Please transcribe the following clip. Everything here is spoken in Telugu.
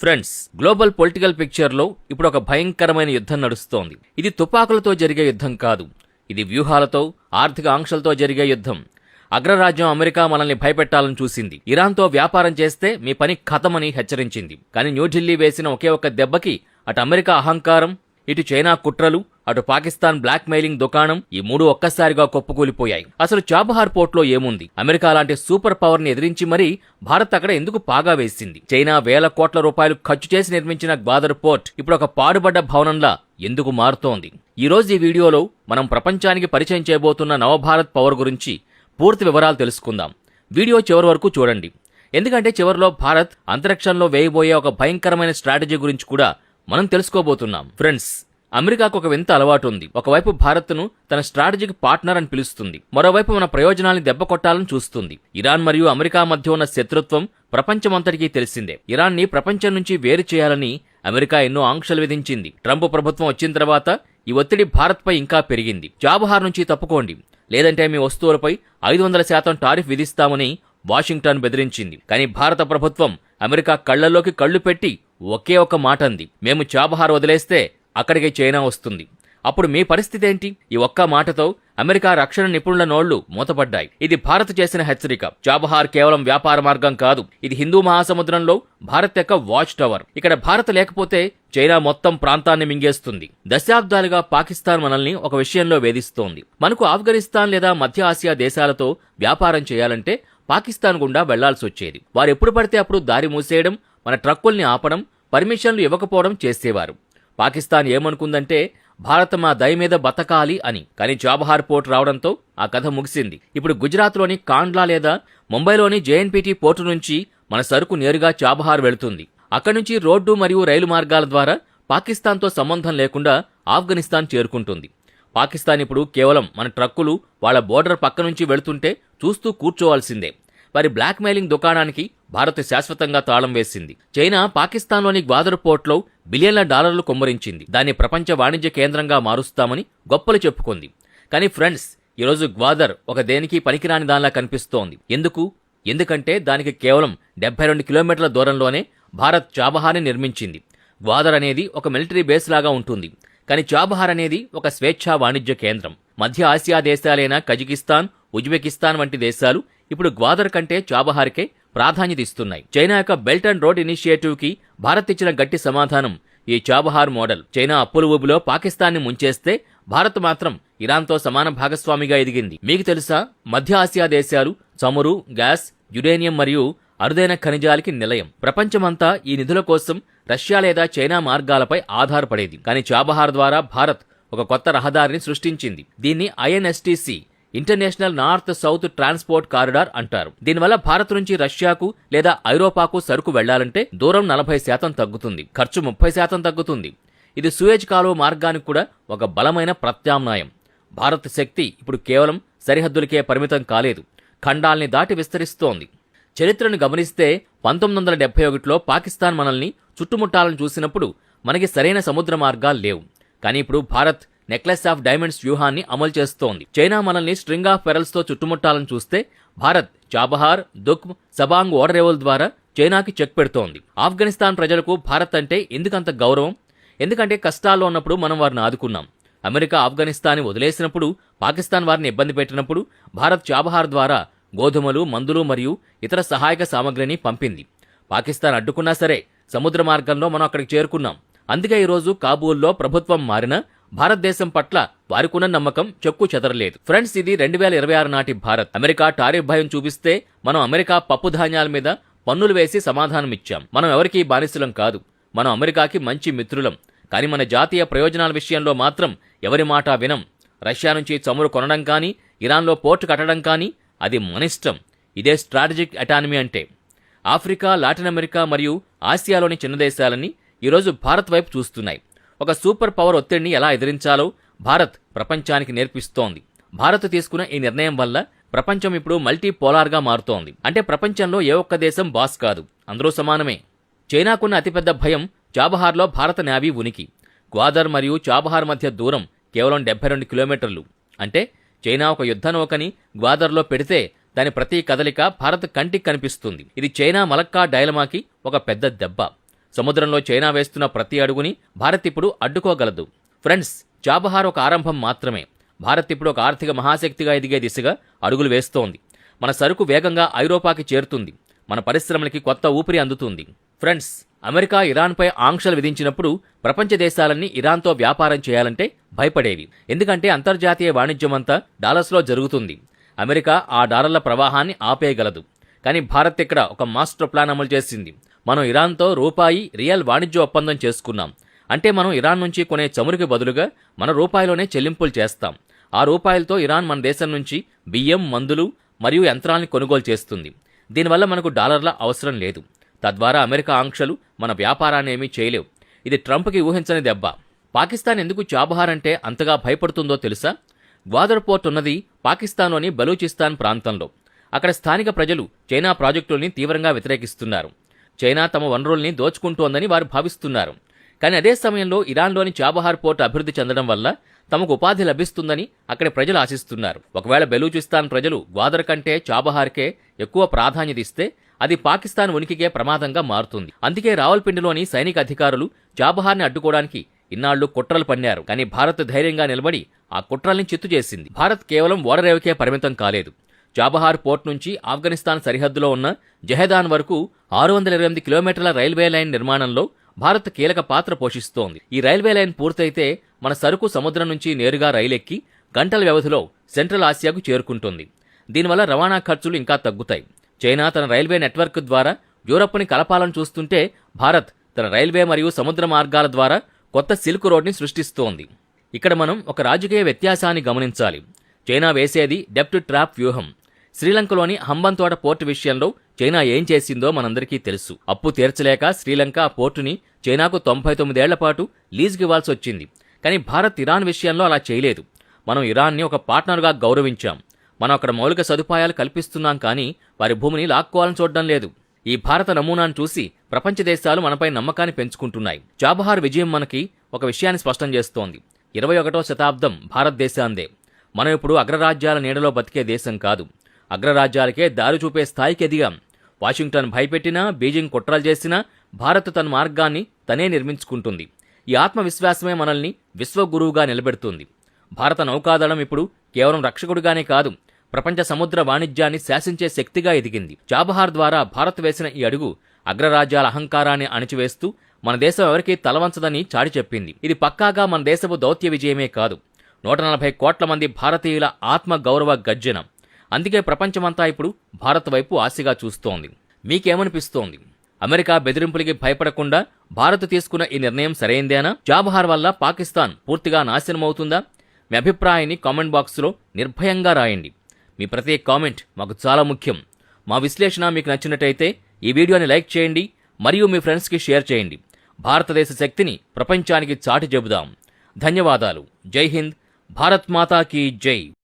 ఫ్రెండ్స్ గ్లోబల్ పొలిటికల్ పిక్చర్లో ఇప్పుడు ఒక భయంకరమైన యుద్ధం నడుస్తోంది. ఇది తుపాకులతో జరిగే యుద్ధం కాదు. ఇది వ్యూహాలతో ఆర్థిక ఆంక్షలతో జరిగే యుద్ధం. అగ్రరాజ్యం అమెరికా మనల్ని భయపెట్టాలని చూసింది. ఇరాన్తో వ్యాపారం చేస్తే మీ పని ఖతమని హెచ్చరించింది. కానీ న్యూఢిల్లీ వేసిన ఒకే ఒక్క దెబ్బకి అటు అమెరికా అహంకారం ఇటు చైనా కుట్రలు అటు పాకిస్తాన్ బ్లాక్ మెయిలింగ్ దుకాణం ఈ మూడు ఒక్కసారిగా కొప్పుకూలిపోయాయి. అసలు చాబహార్ పోర్ట్లో ఏముంది? అమెరికా లాంటి సూపర్ పవర్ని ఎదిరించి మరీ భారత్ అక్కడ ఎందుకు పాగా వేసింది? చైనా వేల కోట్ల రూపాయలు ఖర్చు చేసి నిర్మించిన గ్వాదర్ పోర్ట్ ఇప్పుడు ఒక పాడుబడ్డ భవనంలా ఎందుకు మారుతోంది? ఈ రోజు ఈ వీడియోలో మనం ప్రపంచానికి పరిచయం చేయబోతున్న నవభారత్ పవర్ గురించి పూర్తి వివరాలు తెలుసుకుందాం. వీడియో చివరి వరకు చూడండి. ఎందుకంటే చివరిలో భారత్ అంతరిక్షంలో వేయబోయే ఒక భయంకరమైన స్ట్రాటజీ గురించి కూడా మనం తెలుసుకోబోతున్నాం. ఫ్రెండ్స్ అమెరికాకు ఒక వింత అలవాటు ఉంది ఒకవైపు భారత్ను తన స్ట్రాటజిక్ పార్ట్నర్ అని పిలుస్తుంది. మరోవైపు మన ప్రయోజనాల్ని దెబ్బకొట్టాలని చూస్తుంది. ఇరాన్ మరియు అమెరికా మధ్య ఉన్న శత్రుత్వం ప్రపంచమంతటికీ తెలిసిందే. ఇరాన్ని ప్రపంచం నుంచి వేరు చేయాలని అమెరికా ఎన్నో ఆంక్షలు విధించింది. ట్రంప్ ప్రభుత్వం వచ్చిన తర్వాత ఈ ఒత్తిడి భారత్పై ఇంకా పెరిగింది. జాబహార్ నుంచి తప్పుకోండి. లేదంటే మీ వస్తువులపై ఐదు వందల శాతం టారిఫ్ విధిస్తామని వాషింగ్టన్ బెదిరించింది. కానీ భారత ప్రభుత్వం అమెరికా కళ్ళలోకి కళ్ళు పెట్టి ఒకే ఒక మాట అంది మేము చాబహార్ వదిలేస్తే అక్కడికి చైనా వస్తుంది. అప్పుడు మీ పరిస్థితి ఏంటి? ఈ ఒక్క మాటతో అమెరికా రక్షణ నిపుణుల నోళ్ళు మూతపడ్డాయి. ఇది భారత్ చేసిన హెచ్చరిక. చాబహార్ కేవలం వ్యాపార మార్గం కాదు. ఇది హిందూ మహాసముద్రంలో భారత్ యొక్క వాచ్ టవర్. ఇక్కడ భారత్ లేకపోతే చైనా మొత్తం ప్రాంతాన్ని మింగేస్తుంది. దశాబ్దాలుగా పాకిస్తాన్ మనల్ని ఒక విషయంలో వేధిస్తోంది. మనకు ఆఫ్ఘనిస్తాన్ లేదా మధ్య ఆసియా దేశాలతో వ్యాపారం చేయాలంటే పాకిస్తాన్ గుండా వెళ్ళాల్సి వచ్చేది. వారు ఎప్పుడు పడితే అప్పుడు దారి మూసేయడం మన ట్రక్కుల్ని ఆపడం పర్మిషన్లు ఇవ్వకపోవడం చేసేవారు. పాకిస్తాన్ ఏమనుకుందంటే భారత్ మా దయ మీద బతకాలి అని. కానీ చాబహార్ పోర్ట్ రావడంతో ఆ కథ ముగిసింది. ఇప్పుడు గుజరాత్లోని కాండ్లా లేదా ముంబైలోని జేఎన్పీటీ పోర్టు నుంచి మన సరుకు నేరుగా చాబహార్ వెళుతుంది. అక్కడి నుంచి రోడ్డు మరియు రైలు మార్గాల ద్వారా పాకిస్తాన్తో సంబంధం లేకుండా ఆఫ్ఘనిస్తాన్ చేరుకుంటుంది. పాకిస్తాన్ ఇప్పుడు కేవలం మన ట్రక్కులు వాళ్ళ బోర్డర్ పక్క నుంచి వెళుతుంటే చూస్తూ కూర్చోవాల్సిందే. వారి బ్లాక్ మెయిలింగ్ దుకాణానికి భారత్ శాశ్వతంగా తాళం వేసింది. చైనా పాకిస్తాన్లోని గ్వాదర్ పోర్ట్లో బిలియన్ల డాలర్లు కుమ్మరించింది. దాన్ని ప్రపంచ వాణిజ్య కేంద్రంగా మారుస్తామని గొప్పలు చెప్పుకుంది. కానీ ఫ్రెండ్స్ ఈరోజు గ్వాదర్ ఒక దేనికి పనికిరాని దానిలా కనిపిస్తోంది. ఎందుకు? ఎందుకంటే దానికి కేవలం డెబ్బై రెండు కిలోమీటర్ల దూరంలోనే భారత్ చాబహార్ని నిర్మించింది. గ్వాదర్ అనేది ఒక మిలిటరీ బేస్ లాగా ఉంటుంది. కానీ చాబహార్ అనేది ఒక స్వేచ్ఛా వాణిజ్య కేంద్రం. మధ్య ఆసియా దేశాలైన కజకిస్తాన్ ఉజ్బెకిస్తాన్ వంటి దేశాలు ఇప్పుడు గ్వాదర్ కంటే చాబహార్కే ప్రాధాన్యత ఇస్తున్నాయి. చైనా యొక్క బెల్ట్ అండ్ రోడ్ ఇనిషియేటివ్కి భారత్ ఇచ్చిన గట్టి సమాధానం ఈ చాబహార్ మోడల్. చైనా అప్పుల పాకిస్తాన్ పాకిస్తాన్ని ముంచేస్తే భారత్ మాత్రం ఇరాన్తో సమాన భాగస్వామిగా ఎదిగింది. మీకు తెలుసా? మధ్య ఆసియా దేశాలు చమురు గ్యాస్ యురేనియం మరియు అరుదైన ఖనిజాలకి నిలయం. ప్రపంచమంతా ఈ నిధుల కోసం రష్యా లేదా చైనా మార్గాలపై ఆధారపడేది. కానీ చాబహార్ ద్వారా భారత్ ఒక కొత్త రహదారిని సృష్టించింది. దీన్ని INSTC international north south transport corridor అంటారు. దీనివల్ల భారత్ నుంచి రష్యాకు లేదా ఐరోపాకు సరుకు వెళ్ళాలంటే దూరం నలభై శాతం తగ్గుతుంది. ఖర్చు ముప్పై శాతం తగ్గుతుంది. ఇది సూయేజ్ కాలువ మార్గానికి కూడా ఒక బలమైన ప్రత్యామ్నాయం. భారత్ శక్తి ఇప్పుడు కేవలం సరిహద్దులకే పరిమితం కాలేదు. ఖండాల్ని దాటి విస్తరిస్తోంది. చరిత్రను గమనిస్తే పంతొమ్మిది వందల డెబ్బై ఒకటిలో పాకిస్తాన్ మనల్ని చుట్టుముట్టాలని చూసినప్పుడు మనకి సరైన సముద్ర మార్గాలు లేవు. కానీ ఇప్పుడు భారత్ నెక్లెస్ ఆఫ్ డైమండ్స్ వ్యూహాన్ని అమలు చేస్తోంది. చైనా మనల్ని స్ట్రింగ్ ఆఫ్ పెరల్స్తో చుట్టుముట్టాలని చూస్తే భారత్ చాబహార్ దుక్ సబాంగ్ ఓడరేవుల ద్వారా చైనాకి చెక్ పెడుతోంది. ఆఫ్ఘనిస్తాన్ ప్రజలకు భారత్ అంటే ఎందుకంత గౌరవం? ఎందుకంటే కష్టాల్లో ఉన్నప్పుడు మనం వారిని ఆదుకున్నాం. అమెరికా ఆఫ్ఘనిస్తాన్ని వదిలేసినప్పుడు పాకిస్తాన్ వారిని ఇబ్బంది పెట్టినప్పుడు భారత్ చాబహార్ ద్వారా గోధుమలు మందులు మరియు ఇతర సహాయక సామగ్రిని పంపింది. పాకిస్తాన్ అడ్డుకున్నా సరే సముద్ర మార్గంలో మనం అక్కడికి చేరుకున్నాం. అందుకే ఈరోజు కాబూల్లో ప్రభుత్వం మారిన భారతదేశం పట్ల వారికున్న నమ్మకం చెక్కు చెదరలేదు. ఫ్రెండ్స్ ఇది రెండు వేల ఇరవై ఆరు నాటి భారత్. అమెరికా టారిఫ్ భయం చూపిస్తే మనం అమెరికా పప్పు ధాన్యాల మీద పన్నులు వేసి సమాధానమిచ్చాం మనం ఎవరికీ బానిసలం కాదు. మనం అమెరికాకి మంచి మిత్రులం. కానీ మన జాతీయ ప్రయోజనాల విషయంలో మాత్రం ఎవరి మాట వినం. రష్యా నుంచి చమురు కొనడం కానీ ఇరాన్లో పోర్టు కట్టడం కానీ అది మన ఇష్టం. ఇదే స్ట్రాటజిక్ అటానమీ అంటే. ఆఫ్రికా లాటిన్ అమెరికా మరియు ఆసియాలోని చిన్న దేశాలని ఈరోజు భారత్ వైపు చూస్తున్నాయి. ఒక సూపర్ పవర్ ఒత్తిడిని ఎలా ఎదిరించాలో భారత్ ప్రపంచానికి నేర్పిస్తోంది. భారత్ తీసుకున్న ఈ నిర్ణయం వల్ల ప్రపంచం ఇప్పుడు మల్టీ పోలార్గా మారుతోంది. అంటే ప్రపంచంలో ఏ ఒక్క దేశం బాస్ కాదు. అందరూ సమానమే. చైనాకున్న అతిపెద్ద భయం చాబహార్లో భారత నావీ ఉనికి. గ్వాదర్ మరియు చాబహార్ మధ్య దూరం కేవలం డెబ్బై రెండు కిలోమీటర్లు. అంటే చైనా ఒక యుద్ధ నౌకని గ్వాదర్లో పెడితే దాని ప్రతి కదలిక భారత్ కంటికి కనిపిస్తుంది. ఇది చైనా మలక్కా డైలమాకి ఒక పెద్ద దెబ్బ. సముద్రంలో చైనా వేస్తున్న ప్రతి అడుగుని భారత్ ఇప్పుడు అడ్డుకోగలదు. ఫ్రెండ్స్ చాబహార్ ఒక ఆరంభం మాత్రమే. భారత్ ఇప్పుడు ఒక ఆర్థిక మహాశక్తిగా ఎదిగే దిశగా అడుగులు వేస్తోంది. మన సరుకు వేగంగా ఐరోపాకి చేరుతుంది. మన పరిశ్రమలకి కొత్త ఊపిరి అందుతుంది. ఫ్రెండ్స్ అమెరికా ఇరాన్పై ఆంక్షలు విధించినప్పుడు ప్రపంచ దేశాలన్నీ ఇరాన్తో వ్యాపారం చేయాలంటే భయపడేవి. ఎందుకంటే అంతర్జాతీయ వాణిజ్యమంతా డాలర్స్లో జరుగుతుంది. అమెరికా ఆ డాలర్ల ప్రవాహాన్ని ఆపేయగలదు. కానీ భారత్ ఇక్కడ ఒక మాస్టర్ ప్లాన్ అమలు చేసింది. మనం ఇరాన్తో రూపాయి రియల్ వాణిజ్య ఒప్పందం చేసుకున్నాం. అంటే మనం ఇరాన్ నుంచి కొనే చమురుకి బదులుగా మన రూపాయిలోనే చెల్లింపులు చేస్తాం. ఆ రూపాయలతో ఇరాన్ మన దేశం నుంచి బియ్యం మందులు మరియు యంత్రాల్ని కొనుగోలు చేస్తుంది. దీనివల్ల మనకు డాలర్ల అవసరం లేదు. తద్వారా అమెరికా ఆంక్షలు మన వ్యాపారాన్ని ఏమీ చేయలేవు. ఇది ట్రంప్కి ఊహించని దెబ్బ. పాకిస్తాన్ ఎందుకు చాబహారంటే అంతగా భయపడుతుందో తెలుసా? గ్వాదర్ పోర్ట్ ఉన్నది పాకిస్తాన్లోని బలూచిస్తాన్ ప్రాంతంలో. అక్కడ స్థానిక ప్రజలు చైనా ప్రాజెక్టుల్ని తీవ్రంగా వ్యతిరేకిస్తున్నారు. చైనా తమ వనరుల్ని దోచుకుంటోందని వారు భావిస్తున్నారు. కానీ అదే సమయంలో ఇరాన్లోని చాబహార్ పోర్ట్ అభివృద్ధి చెందడం వల్ల తమకు ఉపాధి లభిస్తుందని అక్కడి ప్రజలు ఆశిస్తున్నారు. ఒకవేళ బెలూచిస్తాన్ ప్రజలు గ్వాదర్ కంటే చాబహార్కే ఎక్కువ ప్రాధాన్యత ఇస్తే అది పాకిస్తాన్ ఉనికికే ప్రమాదంగా మారుతుంది. అందుకే రావల్పిండిలోని సైనిక అధికారులు చాబహార్ని అడ్డుకోవడానికి ఇన్నాళ్ళు కుట్రలు పన్నారు. కానీ భారత్ ధైర్యంగా నిలబడి ఆ కుట్రల్ని చిత్తు చేసింది. భారత్ కేవలం ఓడరేవకే పరిమితం కాలేదు. చాబహార్ పోర్ట్ నుంచి ఆఫ్ఘనిస్తాన్ సరిహద్దులో ఉన్న జహెదాన్ వరకు ఆరు వందల ఇరవై ఎనిమిది కిలోమీటర్ల రైల్వే లైన్ నిర్మాణంలో భారత్ కీలక పాత్ర పోషిస్తోంది. ఈ రైల్వే లైన్ పూర్తయితే మన సరుకు సముద్రం నుంచి నేరుగా రైలెక్కి గంటల వ్యవధిలో సెంట్రల్ ఆసియాకు చేరుకుంటుంది. దీనివల్ల రవాణా ఖర్చులు ఇంకా తగ్గుతాయి. చైనా తన రైల్వే నెట్వర్క్ ద్వారా యూరప్ని కలపాలని చూస్తుంటే భారత్ తన రైల్వే మరియు సముద్ర మార్గాల ద్వారా కొత్త సిల్క్ రోడ్ని సృష్టిస్తోంది. ఇక్కడ మనం ఒక రాజకీయ వ్యత్యాసాన్ని గమనించాలి. చైనా వేసేది డెప్ట్ ట్రాప్ వ్యూహం. శ్రీలంకలోని హంబంతోట పోర్టు విషయంలో చైనా ఏం చేసిందో మనందరికీ తెలుసు. అప్పు తీర్చలేక శ్రీలంక ఆ పోర్టుని చైనాకు తొంభై తొమ్మిదేళ్ళ పాటు లీజుకి ఇవ్వాల్సి వచ్చింది. కానీ భారత్ ఇరాన్ విషయంలో అలా చేయలేదు. మనం ఇరాన్ని ఒక పార్ట్నర్గా గౌరవించాం. మనం అక్కడ మౌలిక సదుపాయాలు కల్పిస్తున్నాం కానీ వారి భూమిని లాక్కోవాలని చూడడం లేదు. ఈ భారత నమూనాను చూసి ప్రపంచ దేశాలు మనపై నమ్మకాన్ని పెంచుకుంటున్నాయి. చాబహార్ విజయం మనకి ఒక విషయాన్ని స్పష్టం చేస్తోంది. ఇరవై ఒకటో శతాబ్దం భారతదేశాందే. మనం ఇప్పుడు అగ్రరాజ్యాల నీడలో బతికే దేశం కాదు. అగ్రరాజ్యాలకే దారి చూపే స్థాయికి ఎదిగాం. వాషింగ్టన్ భయపెట్టినా బీజింగ్ కుట్రలు చేసినా భారత్ తన మార్గాన్ని తనే నిర్మించుకుంటుంది. ఈ ఆత్మవిశ్వాసమే మనల్ని విశ్వగురువుగా నిలబెడుతుంది. భారత నౌకాదళం ఇప్పుడు కేవలం రక్షకుడిగానే కాదు ప్రపంచ సముద్ర వాణిజ్యాన్ని శాసించే శక్తిగా ఎదిగింది. చాబహార్ ద్వారా భారత్ వేసిన ఈ అడుగు అగ్రరాజ్యాల అహంకారాన్ని అణిచివేస్తూ మన దేశం ఎవరికీ తలవంచదని చాటి చెప్పింది. ఇది పక్కాగా మన దేశపు దౌత్య విజయమే కాదు. నూట నలభై కోట్ల మంది భారతీయుల ఆత్మ గౌరవ గర్జన. అందుకే ప్రపంచమంతా ఇప్పుడు భారత్ వైపు ఆశగా చూస్తోంది. మీకేమనిపిస్తోంది? అమెరికా బెదిరింపులకి భయపడకుండా భారత్ తీసుకున్న ఈ నిర్ణయం సరైందేనా? చాబహార్ వల్ల పాకిస్తాన్ పూర్తిగా నాశనమవుతుందా? మీ అభిప్రాయాన్ని కామెంట్ బాక్స్లో నిర్భయంగా రాయండి. మీ ప్రతి కామెంట్ మాకు చాలా ముఖ్యం. మా విశ్లేషణ మీకు నచ్చినట్టయితే ఈ వీడియోని లైక్ చేయండి మరియు మీ ఫ్రెండ్స్కి షేర్ చేయండి. భారతదేశ శక్తిని ప్రపంచానికి చాటి చెబుదాం. ధన్యవాదాలు. జై హింద్. భారత్ మాతా కీ జై.